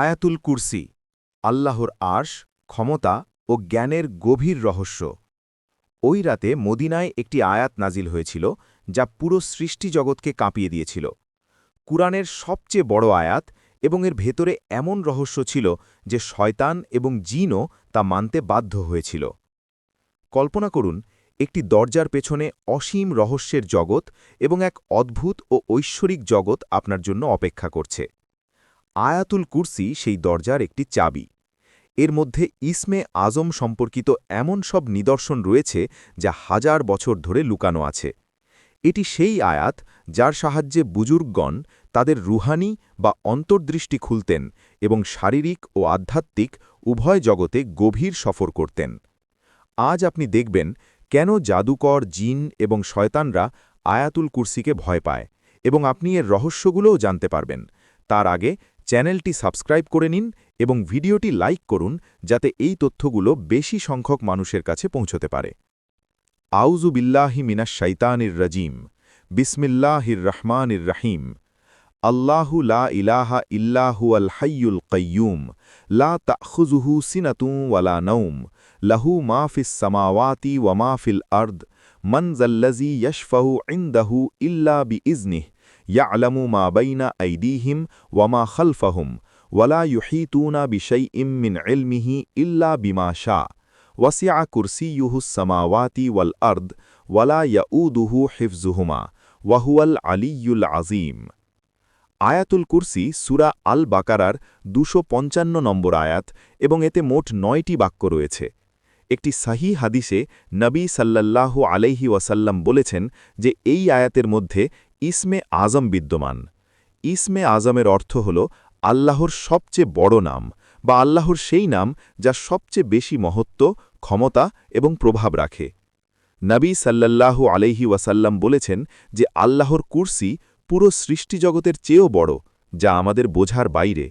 আয়াতুল কুরসি, আল্লাহর আর্শ, ক্ষমতা ও জ্ঞানের গভীর রহস্য। ওই রাতে মদিনায় একটি আয়াত নাজিল হয়েছিল, যা পুরো সৃষ্টি জগৎকে কাঁপিয়ে দিয়েছিল। কুরআনের সবচেয়ে বড় আয়াত এবং এর ভেতরে এমন রহস্য ছিল যে শয়তান এবং জিনও তা মানতে বাধ্য হয়েছিল। কল্পনা করুন, একটি দরজার পেছনে অসীম রহস্যের জগৎ এবং এক অদ্ভুত ও ঐশ্বরিক জগৎ আপনার জন্য অপেক্ষা করছে। আয়াতুল কুরসি সেই দরজার একটি চাবি। এর মধ্যে ইসমে আজম সম্পর্কিত এমন সব নিদর্শন রয়েছে যা হাজার বছর ধরে লুকানো আছে। এটি সেই আয়াত যার সাহায্যে বুজুর্গগণ তাদের রুহানি বা অন্তর্দৃষ্টি খুলতেন এবং শারীরিক ও আধ্যাত্মিক উভয় জগতে গভীর সফর করতেন। আজ আপনি দেখবেন কেন জাদুকর জিন এবং শয়তানরা আয়াতুল কুরসিকে ভয় পায় এবং আপনি এর রহস্যগুলোও জানতে পারবেন। তার আগে চ্যানেলটি সাবস্ক্রাইব করে নিন এবং ভিডিওটি লাইক করুন যাতে এই তথ্যগুলো বেশি সংখ্যক মানুষের কাছে পৌঁছতে পারে। আউজু বিল্লাহি মিনাশ শাইতানির রাজিম। বিসমিল্লাহির রহমানির রহিম। আল্লাহু লা ইলাহা ইল্লাহু আল হাইয়ুল কয়্যুম লা তাখুজুহু সিনাতু ওয়ালা নৌম লাহু মা ফিস সামাওয়াতি ওয়া মা ফিল আরদ। মান জাল্লাজি ইয়াশফাহু ইনদাহু ইল্লা ইয়া আলামু মা أيديهم وما ওয়ামা ولا ওয়ালা بشيء বিশাই علمه إلا ইল্লা বিমা শাহ ওয়াসিয়া السماوات সামাওয়াতি ولا يؤوده حفظهما وهو হিফজুহুমা ওয়াহুয়াল আজিম আয়াতুল কুরসি সুরা আল বাকারার দুশো পঞ্চান্ন নম্বর আয়াত এবং এতে মোট নয়টি বাক্য রয়েছে। একটি সাহি হাদিসে নবী সাল্লাল্লাহু আলাইহি ওয়াসাল্লাম বলেছেন যে এই আয়াতের মধ্যে ইসমে আজম বিদ্যমান। ইসমে আজমের অর্থ হল আল্লাহর সবচেয়ে বড় নাম বা আল্লাহর সেই নাম যা সবচেয়ে বেশি মহত্ব, ক্ষমতা এবং প্রভাব রাখে। নবী সাল্লাল্লাহু আলাইহি ওয়াসাল্লাম বলেছেন যে আল্লাহর কুরসি পুরো সৃষ্টিজগতের চেয়েও বড়, যা আমাদের বোঝার বাইরে।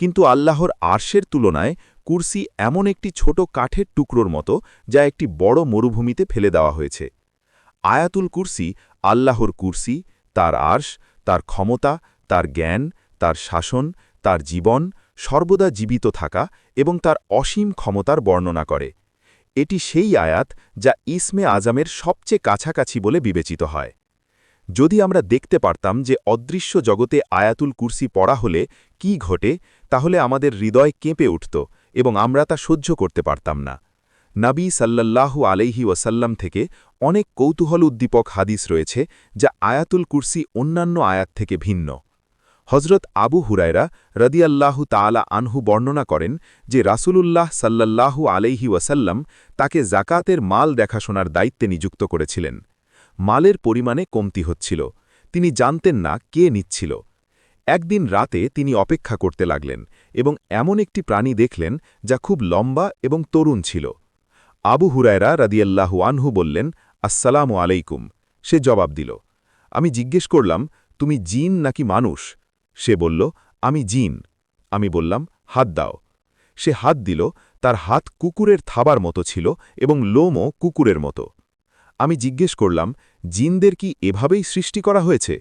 কিন্তু আল্লাহর আর্শের তুলনায় কুরসি এমন একটি ছোট কাঠের টুকরোর মতো যা একটি বড় মরুভূমিতে ফেলে দেওয়া হয়েছে। আয়াতুল কুরসি আল্লাহর কুরসি তার আর্শ, তার ক্ষমতা, তার জ্ঞান, তার শাসন, তার জীবন সর্বদা জীবিত থাকা এবং তার অসীম ক্ষমতার বর্ণনা করে। এটি সেই আয়াত যা ইসমে আজামের সবচেয়ে কাছাকাছি বলে বিবেচিত হয়। যদি আমরা দেখতে পারতাম যে অদৃশ্য জগতে আয়াতুল কুরসি পড়া হলে কি ঘটে, তাহলে আমাদের হৃদয় কেঁপে উঠত এবং আমরা তা সহ্য করতে পারতাম না। নাবী সাল্লাল্লাহু আলাইহি ওয়াসাল্লাম থেকে অনেক কৌতূহল উদ্দীপক হাদিস রয়েছে, যা আয়াতুল কুরসি অন্যান্য আয়াত থেকে ভিন্ন। হজরত আবু হুরায়রা রদিয়াল্লাহু তালা আনহু বর্ণনা করেন যে রাসূলুল্লাহ সাল্লাল্লাহু আলাইহি ওয়াসাল্লাম তাকে জাকাতের মাল দেখাশোনার দায়িত্বে নিযুক্ত করেছিলেন। মালের পরিমাণে কমতি হচ্ছিল। তিনি জানতেন না কে নিচ্ছিল। একদিন রাতে তিনি অপেক্ষা করতে লাগলেন এবং এমন একটি প্রাণী দেখলেন যা খুব লম্বা এবং তরুণ ছিল। আবু হুরায়রা রাদিয়াল্লাহু আনহু বললেন, আসসালামু আলাইকুম। সে জবাব দিল, আমি জিজ্ঞেস করলাম, তুমি জিন নাকি মানুষ? সে বলল, আমি জিন। আমি বললাম, হাত দাও। সে হাত দিল, তার হাত কুকুরের থাবার মতো ছিল এবং লোমও কুকুরের মতো। আমি জিজ্ঞেস করলাম, জিনদের কি এভাবেই সৃষ্টি করা হয়েছে?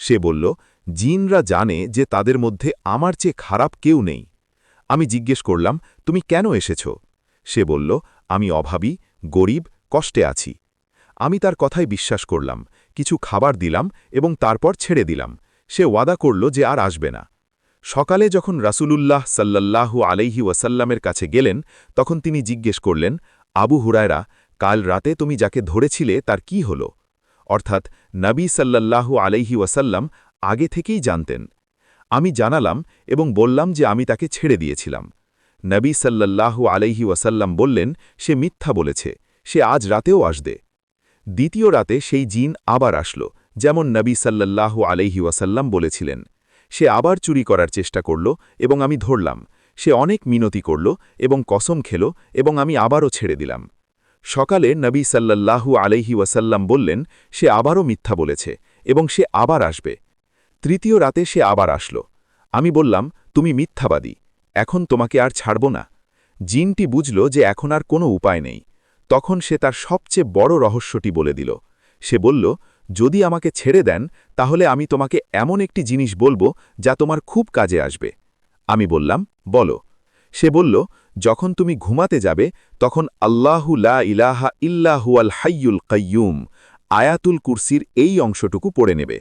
সে বলল, জিনরা জানে যে তাদের মধ্যে আমার চেয়ে খারাপ কেউ নেই। আমি জিজ্ঞেস করলাম, তুমি কেন এসেছ? সে বলল আমি অভাবী, গরিব, কষ্টে আছি। আমি তার কথায় বিশ্বাস করলাম, কিছু খাবার দিলাম এবং তারপর ছেড়ে দিলাম। সে ওয়াদা করল যে আর আসবে না। সকালে যখন রাসূলুল্লাহ সাল্লাল্লাহু আলাইহি ওয়াসাল্লামের কাছে গেলেন, তখন তিনি জিজ্ঞেস করলেন, আবু হুরায়রা, কাল রাতে তুমি যাকে ধরেছিলে তার কি হল? অর্থাৎ, নবী সাল্লাল্লাহু আলাইহি ওয়াসাল্লাম আগে থেকেই জানতেন। আমি জানালাম এবং বললাম যে আমি তাকে ছেড়ে দিয়েছিলাম। নবী সাল্লাল্লাহু আলাইহি ওয়াসাল্লাম বললেন, সে মিথ্যা বলেছে, সে আজ রাতেও আসবে। দ্বিতীয় রাতে সেই জিন আবার আসলো, যেমন নবী সাল্লাল্লাহু আলাইহি ওয়াসাল্লাম বলেছিলেন। সে আবার চুরি করার চেষ্টা করল এবং আমি ধরলাম। সে অনেক মিনতি করল এবং কসম খেল এবং আমি আবারও ছেড়ে দিলাম। সকালে নবী সাল্লাল্লাহু আলাইহি ওয়াসাল্লাম বললেন, সে আবারও মিথ্যা বলেছে এবং সে আবার আসবে। তৃতীয় রাতে সে আবার আসল। আমি বললাম, তুমি মিথ্যাবাদী। এখন তোমাকে আর ছাড়ব না। জিনটি বুঝল যে এখন আর কোনো উপায় নেই। তখন সে তার সবচেয়ে বড় রহস্যটি বলে দিল। সে বলল, যদি আমাকে ছেড়ে দেন, তাহলে আমি তোমাকে এমন একটি জিনিস বলব যা তোমার খুব কাজে আসবে। আমি বললাম, বলো। সে বলল, যখন তুমি ঘুমাতে যাবে, তখন আল্লাহু লা ইলাহা ইল্লাহু আল হাইয়ুল কাইয়ুম, আয়াতুল কুরসির এই অংশটুকু পড়ে নেবে।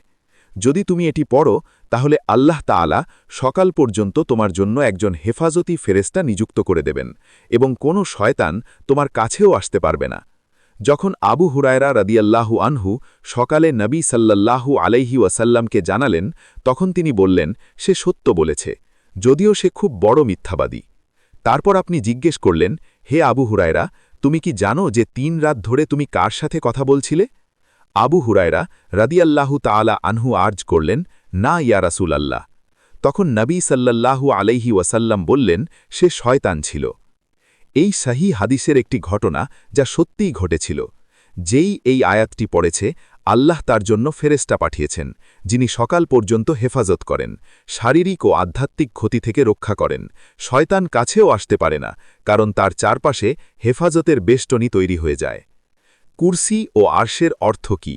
যদি তুমি এটি পড়ো, তাহলে আল্লাহ তাআলা সকাল পর্যন্ত তোমার জন্য একজন হেফাজতি ফেরেস্তা নিযুক্ত করে দেবেন এবং কোনো শয়তান তোমার কাছেও আসতে পারবে না। যখন আবু হুরায়রা রাদিয়াল্লাহু আনহু সকালে নবী সাল্লাল্লাহু আলাইহি ওয়াসাল্লামকে জানালেন, তখন তিনি বললেন, সে সত্য বলেছে, যদিও সে খুব বড় মিথ্যাবাদী। তারপর আপনি জিজ্ঞেস করলেন, হে আবু হুরায়রা, তুমি কি জানো যে তিন রাত ধরে তুমি কার সাথে কথা বলছিলে? আবু হুরায়রা রাদিয়াল্লাহু তাআলা আনহু আর্জ করলেন, না, ইয়া রাসুল আল্লাহ তখন নবী সাল্লাল্লাহু আলাইহি ওয়াসাল্লাম বললেন, সে শয়তান ছিল। এই সাহি হাদিসের একটি ঘটনা যা সত্যিই ঘটেছিল। যেই এই আয়াতটি পড়েছে, আল্লাহ তার জন্য ফেরেস্টা পাঠিয়েছেন, যিনি সকাল পর্যন্ত হেফাজত করেন, শারীরিক ও আধ্যাত্মিক ক্ষতি থেকে রক্ষা করেন। শয়তান কাছেও আসতে পারে না, কারণ তার চারপাশে হেফাজতের বেষ্টনী তৈরি হয়ে যায়। কুরসি ও আর্শের অর্থ কি?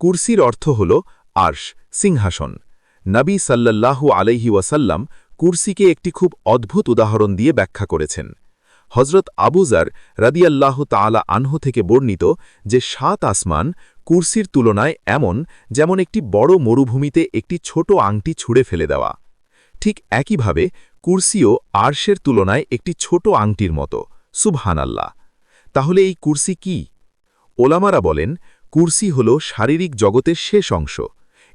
কুর্সির অর্থ হল আর্শ, সিংহাসন। নবী সাল্লাল্লাহু আলাইহি ওয়াসাল্লাম কুর্সিকে একটি খুব অদ্ভুত উদাহরণ দিয়ে ব্যাখ্যা করেছেন। হজরত আবুজার রাদিয়াল্লাহ তাআলা আনহু থেকে বর্ণিত যে সাত আসমান কুর্সির তুলনায় এমন যেমন একটি বড় মরুভূমিতে একটি ছোট আংটি ছুঁড়ে ফেলে দেওয়া। ঠিক একইভাবে কুর্সিও আর্শের তুলনায় একটি ছোট আংটির মতো। সুবহান আল্লাহ তাহলে এই কুর্সি কি? ওলামারা বলেন, কুরসি হল শারীরিক জগতের শেষ অংশ।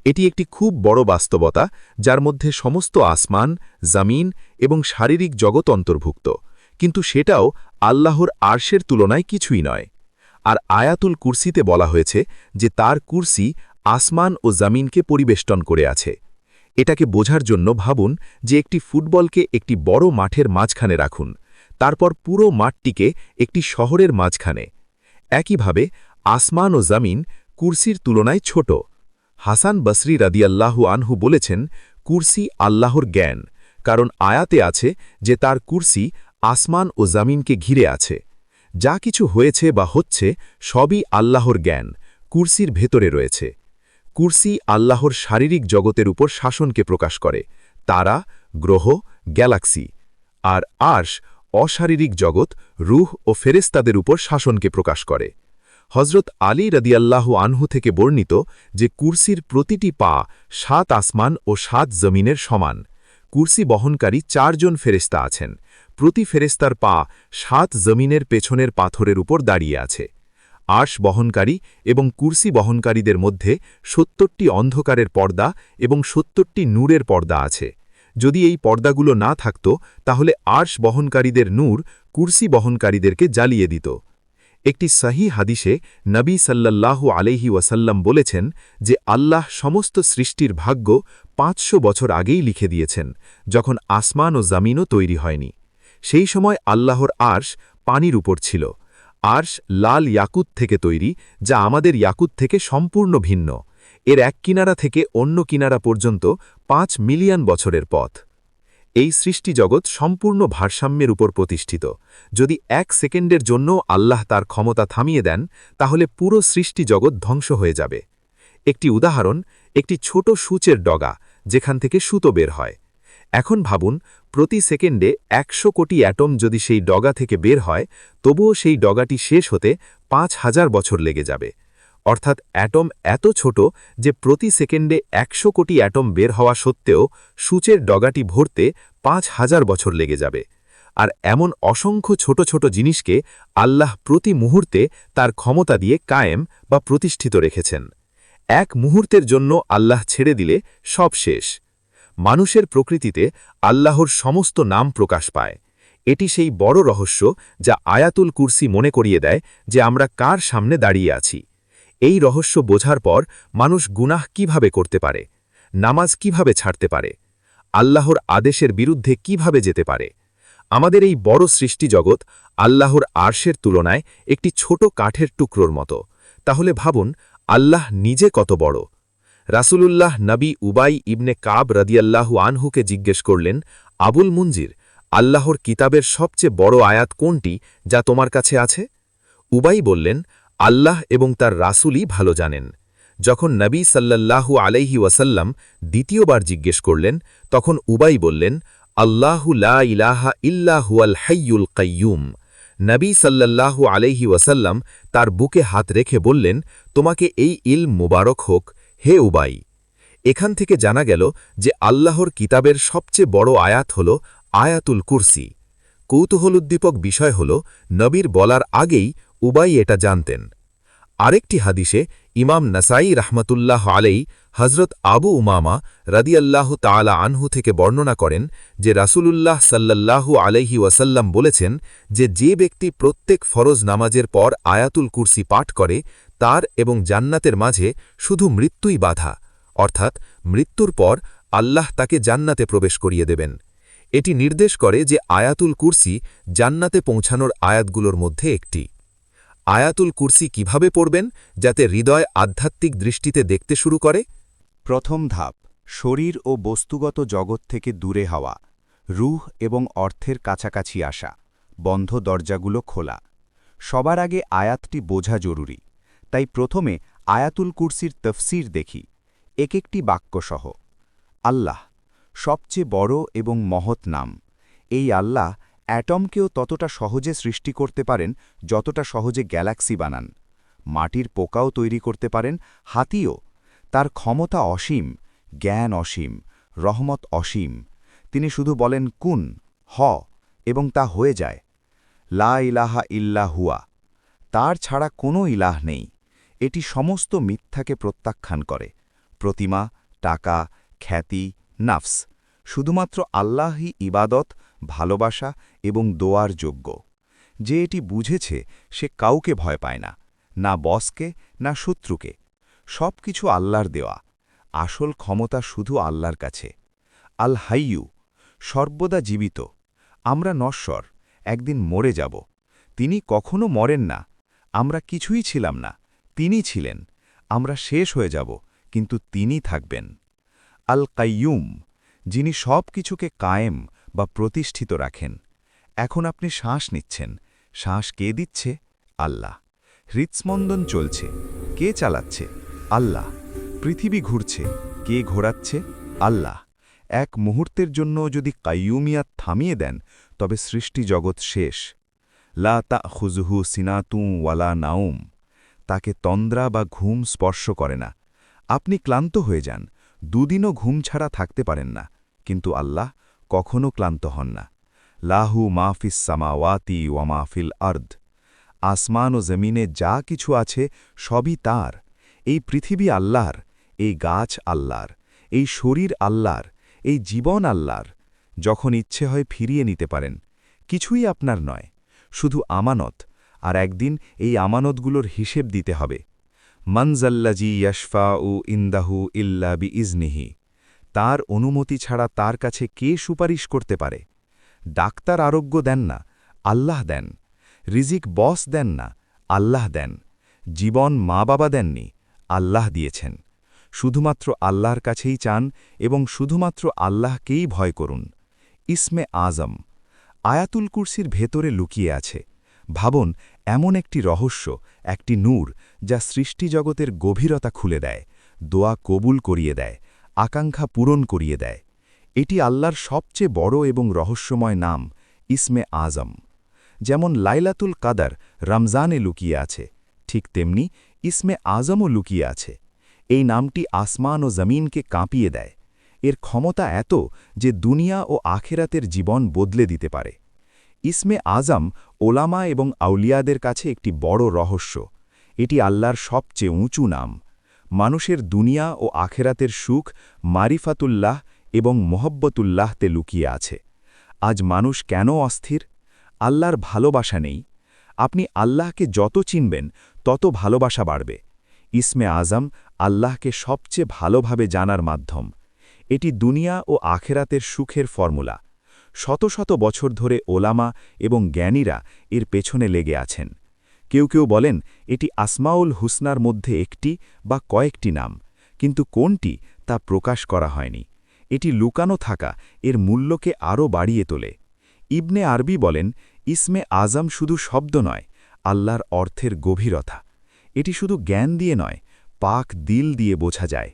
এটি একটি খুব বড় বাস্তবতা, যার মধ্যে সমস্ত আসমান, জামিন এবং শারীরিক জগৎ অন্তর্ভুক্ত। কিন্তু সেটাও আল্লাহর আর্শের তুলনায় কিছুই নয়। আর আয়াতুল কুরসিতে বলা হয়েছে যে তার কুরসি আসমান ও জামিনকে পরিবেষ্টন করে আছে। এটাকে বোঝার জন্য ভাবুন যে একটি ফুটবলকে একটি বড় মাঠের মাঝখানে রাখুন। তারপর পুরো মাঠটিকে একটি শহরের মাঝখানে। একইভাবে আসমান ও জামিন কুরসির তুলনায় ছোট। হাসান বসরি রাদিয়াল্লাহু আনহু বলেছেন, কুরসি আল্লাহর জ্ঞান, কারণ আয়াতে আছে যে তার কুরসি আসমান ও জামিনকে ঘিরে আছে। যা কিছু হয়েছে বা হচ্ছে সবই আল্লাহর জ্ঞান, কুরসির ভেতরে রয়েছে। কুরসি আল্লাহর শারীরিক জগতের উপর শাসনকে প্রকাশ করে, তারা গ্রহ, গ্যালাক্সি, আর আর্শ অশারীরিক জগৎ রুহ ও ফেরেস্তাদের উপর শাসনকে প্রকাশ করে। হজরত আলী রদিয়াল্লাহু আনহু থেকে বর্ণিত যে কুরসির প্রতিটি পা সাত আসমান ও সাত জমিনের সমান। কুরসি বহনকারী চারজন ফেরেস্তা আছেন। প্রতি ফেরেস্তার পা সাত জমিনের পেছনের পাথরের উপর দাঁড়িয়ে আছে। আশ বহনকারী এবং কুরসি বহনকারীদের মধ্যে সত্তরটি অন্ধকারের পর্দা এবং সত্তরটি নূরের পর্দা আছে। যদি এই পর্দাগুলো না থাকত, তাহলে আর্শ বহনকারীদের নূর কুর্সি বহনকারীদেরকে জ্বালিয়ে দিত। একটি সাহি হাদিসে নবী সাল্লাল্লাহু আলাইহি ওয়াসাল্লাম বলেছেন যে আল্লাহ সমস্ত সৃষ্টির ভাগ্য পাঁচশো বছর আগেই লিখে দিয়েছেন, যখন আসমান ও জামিনও তৈরি হয়নি। সেই সময় আল্লাহর আর্শ পানির উপর ছিল। আর্শ লাল ইয়াকুত থেকে তৈরি, যা আমাদের ইয়াকুত থেকে সম্পূর্ণ ভিন্ন। এর এক কিনারা থেকে অন্য কিনারা পর্যন্ত পাঁচ মিলিয়ন বছরের পথ। এই সৃষ্টি জগৎ সম্পূর্ণ ভারসাম্যের উপর প্রতিষ্ঠিত। যদি এক সেকেন্ডের জন্য আল্লাহ তার ক্ষমতা থামিয়ে দেন, তাহলে পুরো সৃষ্টি জগৎ ধ্বংস হয়ে যাবে। একটি উদাহরণ, একটি ছোট সূচের ডগা, যেখান থেকে সুতো বের হয়। এখন ভাবুন, প্রতি সেকেন্ডে একশো কোটি অ্যাটম যদি সেই ডগা থেকে বের হয়, তবুও সেই ডগাটি শেষ হতে পাঁচ হাজার বছর লেগে যাবে। অর্থাৎ অ্যাটম এত ছোট যে প্রতি সেকেন্ডে একশো কোটি অ্যাটম বের হওয়া সত্ত্বেও সূচের ডগাটি ভরতে পাঁচ হাজার বছর লেগে যাবে। আর এমন অসংখ্য ছোট ছোট জিনিসকে আল্লাহ প্রতি মুহূর্তে তার ক্ষমতা দিয়ে কায়েম বা প্রতিষ্ঠিত রেখেছেন। এক মুহূর্তের জন্য আল্লাহ ছেড়ে দিলে সব শেষ। মানুষের প্রকৃতিতে আল্লাহর সমস্ত নাম প্রকাশ পায়। এটি সেই বড় রহস্য যা আয়াতুল কুরসি মনে করিয়ে দেয় যে আমরা কার সামনে দাঁড়িয়ে আছি। এই রহস্য বোঝার পর মানুষ গুনাহ কীভাবে করতে পারে, নামাজ কীভাবে ছাড়তে পারে, আল্লাহর আদেশের বিরুদ্ধে কীভাবে যেতে পারে। আমাদের এই বড় সৃষ্টি জগৎ আল্লাহর আর্শের তুলনায় একটি ছোট কাঠের টুকরোর মতো। তাহলে ভাবুন, আল্লাহ নিজে কত বড়। রাসূলুল্লাহ নবী উবাই ইবনে কাব রদিয়াল্লাহু আনহুকে জিজ্ঞেস করলেন, আবুল মুঞ্জির আল্লাহর কিতাবের সবচেয়ে বড় আয়াত কোনটি যা তোমার কাছে আছে? উবাই বললেন আল্লাহ এবং তার রাসুলই ভালো জানেন। যখন নবী সাল্লাল্লাহু আলাইহি ওয়াসাল্লাম দ্বিতীয়বার জিজ্ঞেস করলেন, তখন উবাই বললেন, আল্লাহু লা ইলাহা ইল্লা হুয়াল হাইয়ুল কাইয়ুম। নবী সাল্লাল্লাহু আলাইহি ওয়াসাল্লাম তার বুকে হাত রেখে বললেন, তোমাকে এই ইল মুবারক হোক, হে উবাই। এখান থেকে জানা গেল যে আল্লাহর কিতাবের সবচেয়ে বড় আয়াত হল আয়াতুল কুরসি। কৌতূহলোদ্দীপক বিষয় হল, নবীর বলার আগেই উবাই এটা জানতেন। আরেকটি হাদিসে ইমাম নাসাই রাহমাতুল্লাহ আলাই হজরত আবু উমামা রাদিয়াল্লাহ তালা আনহু থেকে বর্ণনা করেন যে রাসূলুল্লাহ সাল্লাল্লাহু আলাইহি ওয়াসাল্লাম বলেছেন যে যে ব্যক্তি প্রত্যেক ফরজ নামাজের পর আয়াতুল কুরসি পাঠ করে, তার এবং জান্নাতের মাঝে শুধু মৃত্যুই বাধা, অর্থাৎ মৃত্যুর পর আল্লাহ তাকে জান্নাতে প্রবেশ করিয়ে দেবেন। এটি নির্দেশ করে যে আয়াতুল কুরসি জান্নাতে পৌঁছানোর আয়াতগুলোর মধ্যে একটি। আয়াতুল কুরসি কীভাবে পড়বেন যাতে হৃদয় আধ্যাত্মিক দৃষ্টিতে দেখতে শুরু করে? প্রথম ধাপ, শরীর ও বস্তুগত জগৎ থেকে দূরে হওয়া, রুহ এবং অর্থের কাছাকাছি আসা, বন্ধ দরজাগুলো খোলা। সবার আগে আয়াতটি বোঝা জরুরি, তাই প্রথমে আয়াতুল কুরসির তফসির দেখি এক একটি বাক্যসহ। আল্লাহ, সবচেয়ে বড় এবং মহৎ নাম, এই আল্লাহ অ্যাটমকেও ততটা সহজে সৃষ্টি করতে পারেন যতটা সহজে গ্যালাক্সি বানান। মাটির পোকাও তৈরি করতে পারেন, হাতিও। তার ক্ষমতা অসীম, জ্ঞান অসীম, রহমত অসীম। তিনি শুধু বলেন কুন হ এবং তা হয়ে যায়। লা ইলাহা ইল্লা হুয়া তার ছাড়া কোনো ইলাহ নেই। এটি সমস্ত মিথ্যাকে প্রত্যাখ্যান করে। প্রতিমা, টাকা, খ্যাতি, নাফস। শুধুমাত্র আল্লাহই ইবাদত ভালোবাসা এবং দোয়ার যোগ্য। যে এটি বুঝেছে, সে কাউকে ভয় পায় না না বসকে, না শত্রুকে। সব কিছু আল্লাহর দেওয়া। আসল ক্ষমতা শুধু আল্লাহর কাছে। আল হাইয়ু সর্বদা জীবিত। আমরা নশ্বর, একদিন মরে যাব। তিনি কখনো মরেন না। আমরা কিছুই ছিলাম না। তিনি ছিলেন। আমরা শেষ হয়ে যাব, কিন্তু তিনি থাকবেন। আল কাইয়ুম যিনি সব কিছুকে কায়েম বা প্রতিষ্ঠিত রাখেন। এখন আপনি শ্বাস নিচ্ছেন। শ্বাস কে দিচ্ছে? আল্লাহ। হৃৎস্পন্দন চলছে। কে চালাচ্ছে? আল্লাহ। পৃথিবী ঘুরছে। কে ঘোরাচ্ছে? আল্লাহ। এক মুহূর্তের জন্য যদি কাইয়ুমিয়াত থামিয়ে দেন, তবে সৃষ্টি জগৎ শেষ। লা তা খুজহু সিনাতু ওয়ালা নাউম তাকে তন্দ্রা বা ঘুম স্পর্শ করে না। আপনি ক্লান্ত হয়ে যান। দুদিনও ঘুম ছাড়া থাকতে পারেন না। কিন্তু আল্লাহ কখনো ক্লান্ত হন না। লাহু মাহফিস সামাওয়াতি ওয়া মাহফিল আর্দ। আসমান ও জমিনে যা কিছু আছে সবই তার। এই পৃথিবী আল্লাহর, এই গাছ আল্লাহর, এই শরীর আল্লাহর, এই জীবন আল্লাহর। যখন ইচ্ছে হয় ফিরিয়ে নিতে পারেন। কিছুই আপনার নয়, শুধু আমানত, আর একদিন এই আমানতগুলোর হিসেব দিতে হবে। মনজাল্লাজি ইয়াশফা উ ইন্দাহু ইল্লা বি ইজনিহি তার অনুমতি ছাড়া তার কাছে কে সুপারিশ করতে পারে? ডাক্তার আরোগ্য দেন না, আল্লাহ দেন। রিজিক বস দেন না, আল্লাহ দেন। জীবন মা বাবা দেননি, আল্লাহ দিয়েছেন। শুধুমাত্র আল্লাহর কাছেই চান এবং শুধুমাত্র আল্লাহকেই ভয় করুন। ইসমে আজম। আয়াতুল কুরসির ভেতরে লুকিয়ে আছে। ভাবন, এমন একটি রহস্য, একটি নূর যা সৃষ্টিজগতের গভীরতা খুলে দেয়, দোয়া কবুল করিয়ে দেয় আকাঙ্ক্ষা পূরণ করিয়ে দেয়। এটি আল্লাহর সবচেয়ে বড় এবং রহস্যময় নাম, ইসমে আজম। যেমন লাইলাতুল কাদার রমজানে লুকিয়ে আছে, ঠিক তেমনি ইসমে আজমও লুকিয়ে আছে। এই নামটি আসমান ও জমিনকে কাঁপিয়ে দেয়। এর ক্ষমতা এত যে দুনিয়া ও আখেরাতের জীবন বদলে দিতে পারে। ইসমে আজম ওলামা এবং আউলিয়াদের কাছে একটি বড় রহস্য। এটি আল্লাহর সবচেয়ে উঁচু নাম। মানুষের দুনিয়া ও আখেরাতের সুখ মারিফাতুল্লাহ এবং মোহব্বতুল্লাহতে লুকিয়ে আছে। আজ মানুষ কেন অস্থির? আল্লাহর ভালোবাসা নেই। আপনি আল্লাহকে যত চিনবেন, তত ভালোবাসা বাড়বে। ইসমে আজম আল্লাহকে সবচেয়ে ভালোভাবে জানার মাধ্যম। এটি দুনিয়া ও আখেরাতের সুখের ফর্মুলা। শত শত বছর ধরে ওলামা এবং জ্ঞানীরা এর পেছনে লেগে আছেন। কেউ কেউ বলেন, এটি আসমাউল হুসনার মধ্যে একটি বা কয়েকটি নাম, কিন্তু কোনটি তা প্রকাশ করা হয়নি। এটি লুকানো থাকা, এর মূল্যকে আরও বাড়িয়ে তোলে। ইবনে আরবি বলেন, ইসমে আজম শুধু শব্দ নয়, আল্লাহর অর্থের গভীরতা। এটি শুধু জ্ঞান দিয়ে নয়, পাক দিল দিয়ে বোঝা যায়।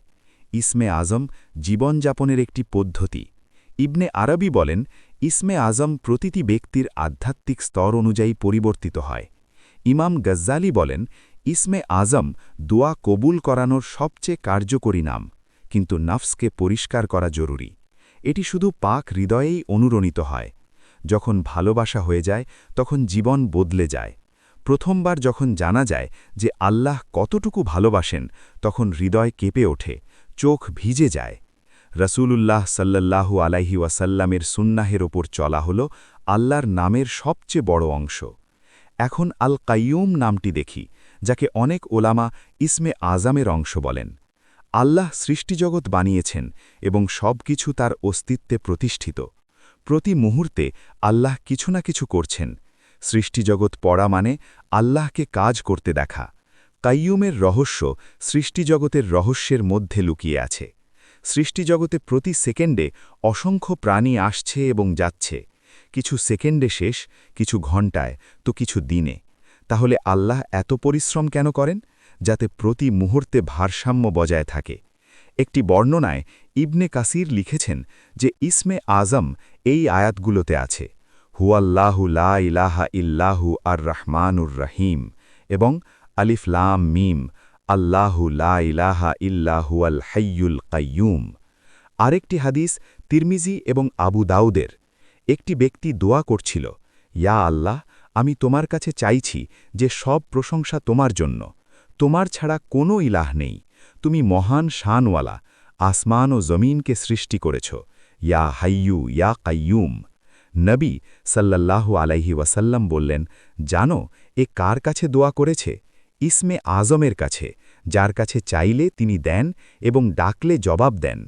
ইসমে আজম জীবনযাপনের একটি পদ্ধতি। ইবনে আরবি বলেন, ইসমে আজম প্রতিটি ব্যক্তির আধ্যাত্মিক স্তর অনুযায়ী পরিবর্তিত হয়। ইমাম গজ্জালি বলেন, ইসমে আজম দোয়া কবুল করানোর সবচেয়ে কার্যকরী নাম, কিন্তু নফসকে পরিষ্কার করা জরুরি। এটি শুধু পাক হৃদয়েই অনুরণিত হয়। যখন ভালোবাসা হয়ে যায়, তখন জীবন বদলে যায়। প্রথমবার যখন জানা যায় যে আল্লাহ কতটুকু ভালোবাসেন, তখন হৃদয় কেঁপে ওঠে, চোখ ভিজে যায়। রসূলুল্লাহ সাল্লাল্লাহু আলাইহি ওয়াসাল্লামের সুন্নাহের ওপর চলা হল আল্লাহর নামের সবচেয়ে বড় অংশ। এখন আল কাইয়ুম নামটি দেখি, যাকে অনেক ওলামা ইসমে আজামের অংশ বলেন। আল্লাহ সৃষ্টিজগৎ বানিয়েছেন এবং সব কিছু তার অস্তিত্বে প্রতিষ্ঠিত। প্রতি মুহূর্তে আল্লাহ কিছু না কিছু করছেন। সৃষ্টিজগৎ পড়া মানে আল্লাহকে কাজ করতে দেখা। কাইয়ুমের রহস্য সৃষ্টিজগতের রহস্যের মধ্যে লুকিয়ে আছে। সৃষ্টিজগতে প্রতি সেকেন্ডে অসংখ্য প্রাণী আসছে এবং যাচ্ছে। কিছু সেকেন্ডে শেষ, কিছু ঘণ্টায়, তো কিছু দিনে। তাহলে আল্লাহ এত পরিশ্রম কেন করেন? যাতে প্রতি মুহূর্তে ভারসাম্য বজায় থাকে। একটি বর্ণনায় ইবনে কাসির লিখেছেন যে, ইসমে আজম এই আয়াতগুলোতে আছে, হুয়াল্লাহু লা ইলাহা ইল্লাহু আর রহমানুর রহিম এবং আলিফ লাম মিম আল্লাহু লা ইলাহা ইল্লাহু আল হাইয়ুল কাইয়ুম আরেকটি হাদিস তিরমিজি এবং আবু দাউদের একটি ব্যক্তি দোয়া করছিল, ইয়া আল্লাহ, আমি তোমার কাছে চাইছি যে সব প্রশংসা তোমার জন্য। তোমার ছাড়া কোনো ইলাহ নেই। তুমি মহান শানওয়ালা, আসমান ও জমিনকে সৃষ্টি করেছ। ইয়া হাইয়ু, ইয়া কাইয়ুম। নবী সাল্লাল্লাহু আলাইহি ওয়াসাল্লাম বললেন, জানো, এ কার কাছে দোয়া করেছে? ইসমে আজমের কাছে, যার কাছে চাইলে তিনি দেন এবং ডাকলে জবাব দেন।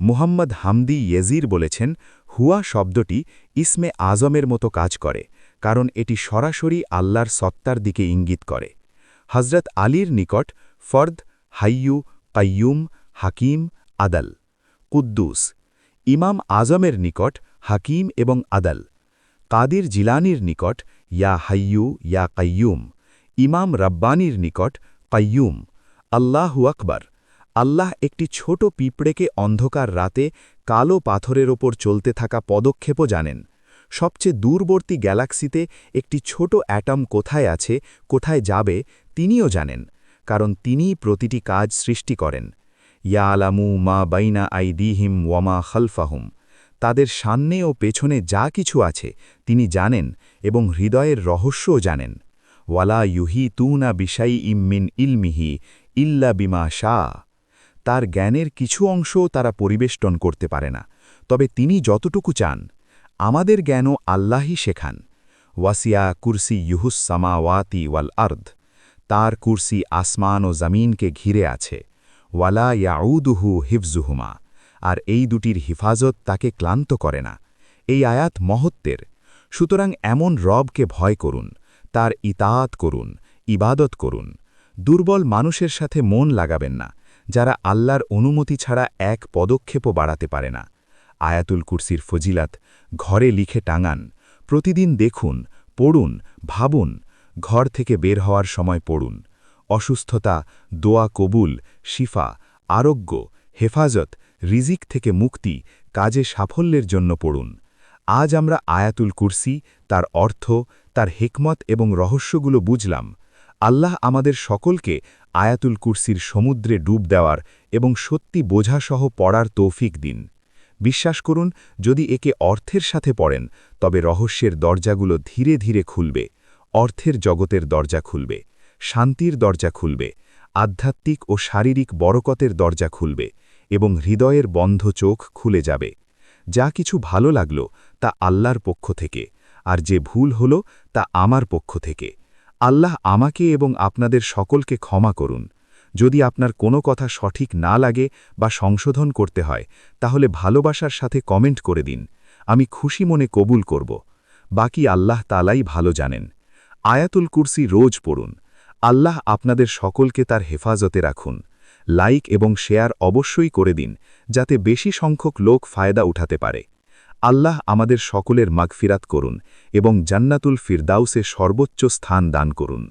মুহাম্মদ হামদি ইয়েজির বলেছেন হুয়া শব্দটি ইসমে আজমের মতো কাজ করে, কারণ এটি সরাসরি আল্লাহর সত্তার দিকে ইঙ্গিত করে। হজরত আলীর নিকট ফর্দ, হাইয়ু, কাইয়ুম, হাকিম, আদাল, কুদ্দুস, ইমাম আজমের নিকট হাকিম এবং আদাল, কাদির জিলানির নিকট ইয়া হাইয়ু, ইয়া কাইয়ুম, ইমাম রব্বানির নিকট কাইয়ুম, আল্লাহু আকবর। আল্লাহ একটি ছোট পিঁপড়েকে অন্ধকার রাতে কালো পাথরের ওপর চলতে থাকা পদক্ষেপও জানেন। সবচেয়ে দূরবর্তী গ্যালাক্সিতে একটি ছোট অ্যাটম কোথায় আছে, কোথায় যাবে, তিনিও জানেন, কারণ তিনিই প্রতিটি কাজ সৃষ্টি করেন। ইয়া আলামু মা বাইনা আই দিহিম ওয়ামা খলফাহুম। তাদের সামনে ও পেছনে যা কিছু আছে, তিনি জানেন এবং হৃদয়ের রহস্যও জানেন। ওয়ালা ইউহি তুনা বিশাই ইম্মিন ইলমিহি ইল্লা বিমা শাহ। তার জ্ঞানের কিছু অংশও তারা পরিবেষ্টন করতে পারে না। তবে তিনি যতটুকু চান, আমাদের জ্ঞানও আল্লাহই শেখান। ওয়াসিয়া কুরসি ইউহুস সামাওয়াতি ওয়াল আর্দ, তার কুরসি আসমান ও জমিনকে ঘিরে আছে। ওয়ালা ইয়াউদুহু হিফজুহুমা আর এই দুটির হিফাজত তাকে ক্লান্ত করে না। এই আয়াত মহত্বের। সুতরাং এমন রবকে ভয় করুন, তার ইতাত করুন, ইবাদত করুন। দুর্বল মানুষের সাথে মন লাগাবেন না। যারা আল্লাহর অনুমতি ছাড়া এক পদক্ষেপও বাড়াতে পারে না। আয়াতুল কুরসির ফজিলাত, ঘরে লিখে টাঙান, প্রতিদিন দেখুন, পড়ুন, ভাবুন, ঘর থেকে বের হওয়ার সময় পড়ুন। অসুস্থতা, দোয়া কবুল, শিফা, আরোগ্য, হেফাজত, রিজিক থেকে মুক্তি, কাজে সাফল্যের জন্য পড়ুন। আজ আমরা আয়াতুল কুরসি, তার অর্থ, তার হেকমত এবং রহস্যগুলো বুঝলাম। আল্লাহ আমাদের সকলকে আয়াতুল কুরসির সমুদ্রে ডুব দেওয়ার এবং সত্যি বোঝাসহ পড়ার তৌফিক দিন। বিশ্বাস করুন, যদি একে অর্থের সাথে পড়েন, তবে রহস্যের দরজাগুলো ধীরে ধীরে খুলবে, অর্থের জগতের দরজা খুলবে, শান্তির দরজা খুলবে, আধ্যাত্মিক ও শারীরিক বরকতের দরজা খুলবে এবং হৃদয়ের বন্ধ চোখ খুলে যাবে। যা কিছু ভালো লাগল তা আল্লাহর পক্ষ থেকে, আর যে ভুল হল তা আমার পক্ষ থেকে। আল্লাহ আমাকে এবং আপনাদের সকলকে ক্ষমা করুন। যদি আপনার কোনো কথা সঠিক না লাগে বা সংশোধন করতে হয়, তাহলে ভালোবাসার সাথে কমেন্ট করে দিন। আমি খুশি মনে কবুল করব। বাকি আল্লাহ তালাই ভালো জানেন। আয়াতুল কুরসি রোজ পড়ুন। আল্লাহ আপনাদের সকলকে তার হেফাজতে রাখুন। লাইক এবং শেয়ার অবশ্যই করে দিন, যাতে বেশি সংখ্যক লোক ফায়দা উঠাতে পারে। আল্লাহ আমাদের সকলের মাগফিরাত করুন এবং জান্নাতুল ফিরদাউসে সর্বোচ্চ স্থান দান করুন।